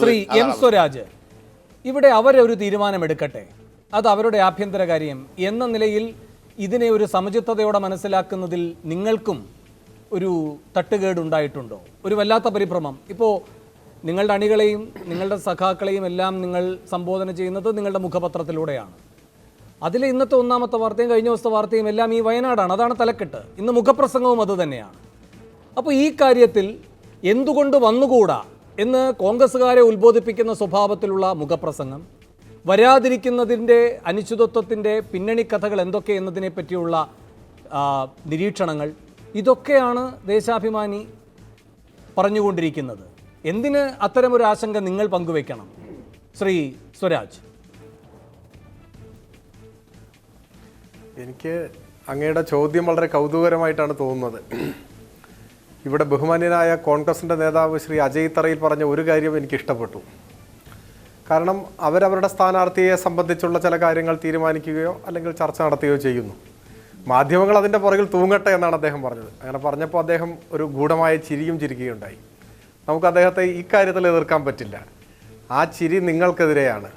Shri M Swaraj ഇവിടെ അവരൊരു തീരുമാനമെടുക്കട്ടെ? അത് അവരുടെ ആഭ്യന്തര കാര്യം. എന്ന നിലയിൽ ഇതിനെ ഒരു സമചിത്തതയോടെ മനസ്സിലാക്കുന്നതിൽ നിങ്ങൾക്കും ഒരു തട്ടുകേട് ഉണ്ടായിട്ടുണ്ടോ ഒരു വല്ലാത്ത പരിഭ്രമം. ഇപ്പോൾ നിങ്ങളുടെ അണികളെയും നിങ്ങളുടെ സഖാക്കളെയും എല്ലാം നിങ്ങൾ സംബോധന ചെയ്യുന്നത് നിങ്ങളുടെ മുഖപത്രത്തിലൂടെയാണ്. അതിൽ ഇന്നത്തെ ഒന്നാമത്തെ വാർത്തയും കഴിഞ്ഞ ദിവസത്തെ വാർത്തയും എല്ലാം ഈ വയനാടാണ്. അതാണ് തലക്കെട്ട്. ഇന്ന് മുഖപ്രസംഗവും അത് തന്നെയാണ്. അപ്പോൾ ഈ കാര്യത്തിൽ എന്തുകൊണ്ട് വന്നുകൂടാ? എന്ന് കോൺഗ്രസ്സുകാരെ ഉത്ബോധിപ്പിക്കുന്ന സ്വഭാവത്തിലുള്ള മുഖപ്രസംഗം വരാതിരിക്കുന്നതിന്റെ അനിശ്ചിതത്വത്തിന്റെ പിന്നണി കഥകൾ എന്തൊക്കെ എന്നതിനെ പറ്റിയുള്ള നിരീക്ഷണങ്ങൾ ഇതൊക്കെയാണ് ദേശാഭിമാനി പറഞ്ഞുകൊണ്ടിരിക്കുന്നത്. എന്തിന് അത്തരമൊരു ആശങ്ക നിങ്ങൾ പങ്കുവെക്കണം ശ്രീ സ്വരാജ്. എനിക്ക് അങ്ങയുടെ ചോദ്യം വളരെ കൗതുകരമായിട്ടാണ് തോന്നുന്നത്. ഇവിടെ ബഹുമാന്യനായ കോൺഗ്രസിന്റെ നേതാവ് ശ്രീ അജയ് തറയിൽ പറഞ്ഞ ഒരു കാര്യം എനിക്ക് ഇഷ്ടപ്പെട്ടു. കാരണം അവരവരുടെ സ്ഥാനാർത്ഥിയെ സംബന്ധിച്ചുള്ള ചില കാര്യങ്ങൾ തീരുമാനിക്കുകയോ അല്ലെങ്കിൽ ചർച്ച നടത്തുകയോ ചെയ്യുന്നു. മാധ്യമങ്ങൾ അതിന്റെ പുറകിൽ തൂങ്ങട്ടെ എന്നാണ് അദ്ദേഹം പറഞ്ഞത്. അങ്ങനെ പറഞ്ഞപ്പോൾ അദ്ദേഹം ഒരു ഗൂഢമായ ചിരിയും ചിരിക്കുകയുണ്ടായി. നമുക്ക് അദ്ദേഹത്തെ ഇക്കാര്യത്തിൽ എതിർക്കാൻ പറ്റില്ല. ആ ചിരി നിങ്ങൾക്കെതിരെയാണ്.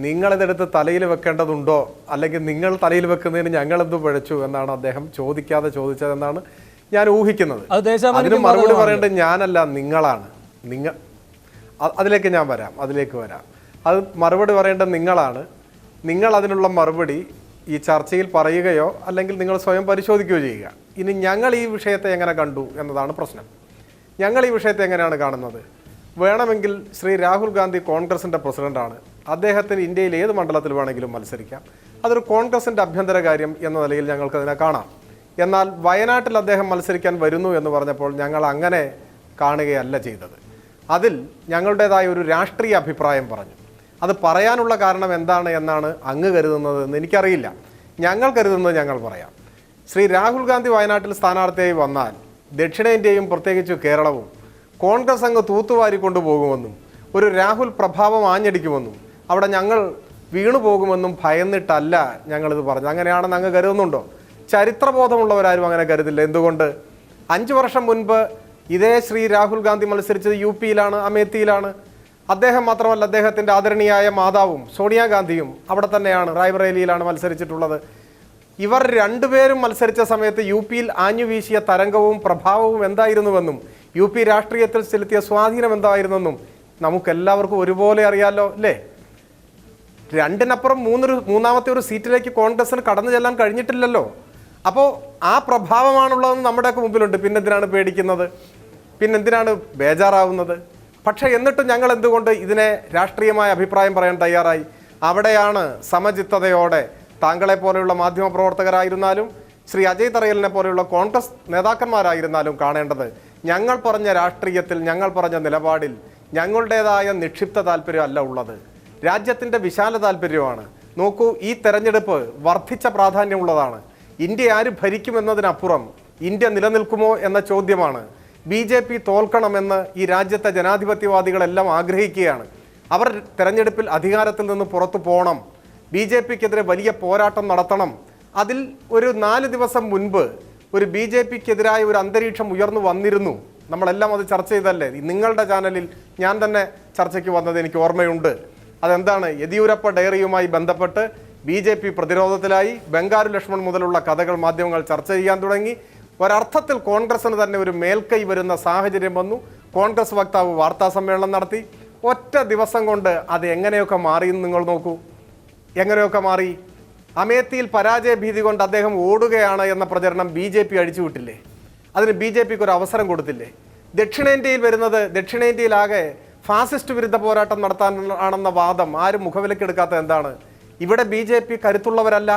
നിങ്ങളിതെടുത്ത് തലയിൽ വെക്കേണ്ടതുണ്ടോ? അല്ലെങ്കിൽ നിങ്ങൾ തലയിൽ വെക്കുന്നതിന് ഞങ്ങളെന്ത് പഴച്ചു? എന്നാണ് അദ്ദേഹം ചോദിക്കാതെ ചോദിച്ചതെന്നാണ് ഞാൻ ഊഹിക്കുന്നത്. അതിന് മറുപടി. പറയേണ്ടത് ഞാനല്ല നിങ്ങളാണ്. നിങ്ങൾ അതിലേക്ക് ഞാൻ വരാം അതിലേക്ക് വരാം. അത് മറുപടി പറയേണ്ടത് നിങ്ങളാണ്. നിങ്ങൾ അതിനുള്ള മറുപടി ഈ ചർച്ചയിൽ പറയുകയോ അല്ലെങ്കിൽ നിങ്ങൾ സ്വയം പരിശോധിക്കുകയോ ചെയ്യുക. ഇനി ഞങ്ങൾ ഈ വിഷയത്തെ എങ്ങനെ കണ്ടു എന്നതാണ് പ്രശ്നം. ഞങ്ങൾ ഈ വിഷയത്തെ എങ്ങനെയാണ് കാണുന്നത്? വേണമെങ്കിൽ ശ്രീ രാഹുൽ ഗാന്ധി കോൺഗ്രസിന്റെ പ്രസിഡന്റാണ്. അദ്ദേഹത്തിന് ഇന്ത്യയിൽ ഏത് മണ്ഡലത്തിൽ വേണമെങ്കിലും മത്സരിക്കാം. അതൊരു കോൺഗ്രസിന്റെ അഭ്യന്തര കാര്യം എന്ന നിലയിൽ ഞങ്ങൾക്കതിനെ കാണാം. എന്നാൽ വയനാട്ടിൽ അദ്ദേഹം മത്സരിക്കാൻ വരുന്നു എന്ന് പറഞ്ഞപ്പോൾ ഞങ്ങൾ അങ്ങനെ കാണുകയല്ല ചെയ്തത്. അതിൽ ഞങ്ങളുടേതായ ഒരു രാഷ്ട്രീയ അഭിപ്രായം പറഞ്ഞു. അത് പറയാനുള്ള കാരണം എന്താണ് എന്നാണ് അങ്ങ് കരുതുന്നത് എന്ന് എനിക്കറിയില്ല. ഞങ്ങൾ കരുതുന്നത് ഞങ്ങൾ പറയാം. ശ്രീ രാഹുൽ ഗാന്ധി വയനാട്ടിൽ സ്ഥാനാർത്ഥിയായി വന്നാൽ ദക്ഷിണേന്ത്യയും പ്രത്യേകിച്ച് കേരളവും കോൺഗ്രസ് അങ്ങ് തൂത്തുവാരി കൊണ്ടുപോകുമെന്നും ഒരു രാഹുൽ പ്രഭാവം ആഞ്ഞടിക്കുമെന്നും അവിടെ ഞങ്ങൾ വീണു പോകുമെന്നും ഭയന്നിട്ടല്ല ഞങ്ങളിത് പറഞ്ഞു അങ്ങനെയാണെന്ന് അങ്ങ് കരുതുന്നുണ്ടോ? ചരിത്രബോധമുള്ളവരാരും അങ്ങനെ കരുതില്ല. എന്തുകൊണ്ട്? അഞ്ച് വർഷം മുൻപ് ഇതേ ശ്രീ രാഹുൽ ഗാന്ധി മത്സരിച്ചത് യു പിയിലാണ് അമേത്തിയിലാണ്. അദ്ദേഹം മാത്രമല്ല അദ്ദേഹത്തിന്റെ ആദരണീയായ മാതാവും സോണിയാഗാന്ധിയും അവിടെ തന്നെയാണ് റായ്ബറേലിയിലാണ് മത്സരിച്ചിട്ടുള്ളത്. ഇവർ രണ്ടുപേരും മത്സരിച്ച സമയത്ത് യു പിയിൽ ആഞ്ഞു വീശിയ തരംഗവും പ്രഭാവവും എന്തായിരുന്നുവെന്നും യു പി രാഷ്ട്രീയത്തിൽ ചെലുത്തിയ സ്വാധീനം എന്തായിരുന്നെന്നും നമുക്കെല്ലാവർക്കും ഒരുപോലെ അറിയാലോ അല്ലേ? രണ്ടിനപ്പുറം മൂന്നൊരു മൂന്നാമത്തെ ഒരു സീറ്റിലേക്ക് കോൺഗ്രസിന് കടന്നു ചെല്ലാൻ കഴിഞ്ഞിട്ടില്ലല്ലോ. അപ്പോൾ ആ പ്രഭാവമാണുള്ളതെന്ന് നമ്മുടെയൊക്കെ മുമ്പിലുണ്ട്. പിന്നെന്തിനാണ് പേടിക്കുന്നത്? പിന്നെന്തിനാണ് ബേജാറാവുന്നത്? പക്ഷേ എന്നിട്ടും ഞങ്ങൾ എന്തുകൊണ്ട് ഇതിനെ രാഷ്ട്രീയമായ അഭിപ്രായം പറയാൻ തയ്യാറായി? അവിടെയാണ് സമചിത്തതയോടെ താങ്കളെ പോലെയുള്ള മാധ്യമ പ്രവർത്തകരായിരുന്നാലും ശ്രീ അജയ് തറയലിനെ പോലെയുള്ള കോൺഗ്രസ് നേതാക്കന്മാരായിരുന്നാലും കാണേണ്ടത് ഞങ്ങൾ പറഞ്ഞ രാഷ്ട്രീയത്തിൽ ഞങ്ങൾ പറഞ്ഞ നിലപാടിൽ ഞങ്ങളുടേതായ നിക്ഷിപ്ത താല്പര്യം അല്ല ഉള്ളത്. രാജ്യത്തിന്റെ വിശാല താല്പര്യമാണ്. നോക്കൂ ഈ തെരഞ്ഞെടുപ്പ് വർദ്ധിച്ച പ്രാധാന്യമുള്ളതാണ്. ഇന്ത്യ ആര് ഭരിക്കുമെന്നതിനപ്പുറം ഇന്ത്യ നിലനിൽക്കുമോ എന്ന ചോദ്യമാണ്. ബി ജെ പി തോൽക്കണമെന്ന് ഈ രാജ്യത്തെ ജനാധിപത്യവാദികളെല്ലാം ആഗ്രഹിക്കുകയാണ്. അവർ തെരഞ്ഞെടുപ്പിൽ അധികാരത്തിൽ നിന്ന് പുറത്തു പോകണം. ബി ജെ പിക്കെതിരെ വലിയ പോരാട്ടം നടത്തണം. അതിൽ ഒരു നാല് ദിവസം മുൻപ് ഒരു ബി ജെ പിക്കെതിരായ ഒരു അന്തരീക്ഷം ഉയർന്നു വന്നിരുന്നു. നമ്മളെല്ലാം അത് ചർച്ച ചെയ്തല്ലേ? നിങ്ങളുടെ ചാനലിൽ ഞാൻ തന്നെ ചർച്ചയ്ക്ക് വന്നത് എനിക്ക് ഓർമ്മയുണ്ട്. അതെന്താണ്? യെദ്യൂരപ്പ ഡയറിയുമായി ബന്ധപ്പെട്ട് ബി ജെ പി പ്രതിരോധത്തിലായി ബംഗാരു ലക്ഷ്മൺ മുതലുള്ള കഥകൾ മാധ്യമങ്ങൾ ചർച്ച ചെയ്യാൻ തുടങ്ങി. ഒരർത്ഥത്തിൽ കോൺഗ്രസിന് തന്നെ ഒരു മേൽക്കൈ വരുന്ന സാഹചര്യം വന്നു. കോൺഗ്രസ് വക്താവ് വാർത്താ സമ്മേളനം നടത്തി. ഒറ്റ ദിവസം കൊണ്ട് അത് എങ്ങനെയൊക്കെ മാറിയെന്ന് നിങ്ങൾ നോക്കൂ. എങ്ങനെയൊക്കെ മാറി? അമേത്തിയിൽ പരാജയ ഭീതി കൊണ്ട് അദ്ദേഹം ഓടുകയാണ് എന്ന പ്രചരണം ബി ജെ പി അഴിച്ചുവിട്ടില്ലേ അതിന് ബി ജെ പിക്ക് ഒരു അവസരം കൊടുത്തില്ലേ? ദക്ഷിണേന്ത്യയിൽ വരുന്നത് ദക്ഷിണേന്ത്യയിലാകെ ഫാസിസ്റ്റ് വിരുദ്ധ പോരാട്ടം നടത്താനാണെന്ന വാദം ആരും മുഖവിലക്കെടുക്കാത്ത എന്താണ്? ഇവിടെ ബി ജെ പി കരുത്തുള്ളവരല്ല.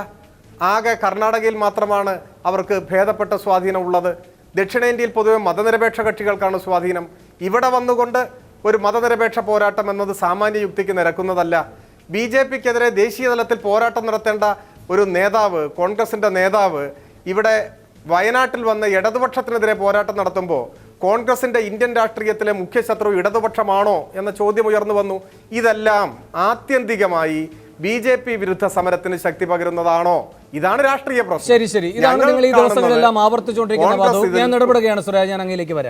ആകെ കർണാടകയിൽ മാത്രമാണ് അവർക്ക് ഭേദപ്പെട്ട സ്വാധീനം ഉള്ളത്. ദക്ഷിണേന്ത്യയിൽ പൊതുവെ മതനിരപേക്ഷ കക്ഷികൾക്കാണ് സ്വാധീനം. ഇവിടെ വന്നുകൊണ്ട് ഒരു മതനിരപേക്ഷ പോരാട്ടം എന്നത് സാമാന്യ യുക്തിക്ക് നിരക്കുന്നതല്ല. ബി ജെ പിക്കെതിരെ ദേശീയ തലത്തിൽ പോരാട്ടം നടത്തേണ്ട ഒരു നേതാവ് കോൺഗ്രസിന്റെ നേതാവ് ഇവിടെ വയനാട്ടിൽ വന്ന് ഇടതുപക്ഷത്തിനെതിരെ പോരാട്ടം നടത്തുമ്പോൾ കോൺഗ്രസിന്റെ ഇന്ത്യൻ രാഷ്ട്രീയത്തിലെ മുഖ്യശത്രു ഇടതുപക്ഷമാണോ എന്ന ചോദ്യം ഉയർന്നു വന്നു. ഇതെല്ലാം ആത്യന്തികമായി ബി ജെ പി വിരുദ്ധ സമരത്തിന് ശക്തി പകരുന്നതാണോ? ഇതാണ് രാഷ്ട്രീയ പ്രശ്നം. ശരി ശരി. ഇതാണ് നിങ്ങൾ ഈ ദിവസങ്ങളെല്ലാം ആവർത്തിച്ചുകൊണ്ടിരിക്കുന്ന ഞാൻ ഇടപെടുകയാണ് സുരാജ്. ഞാൻ അങ്ങയിലേക്ക് വരാം.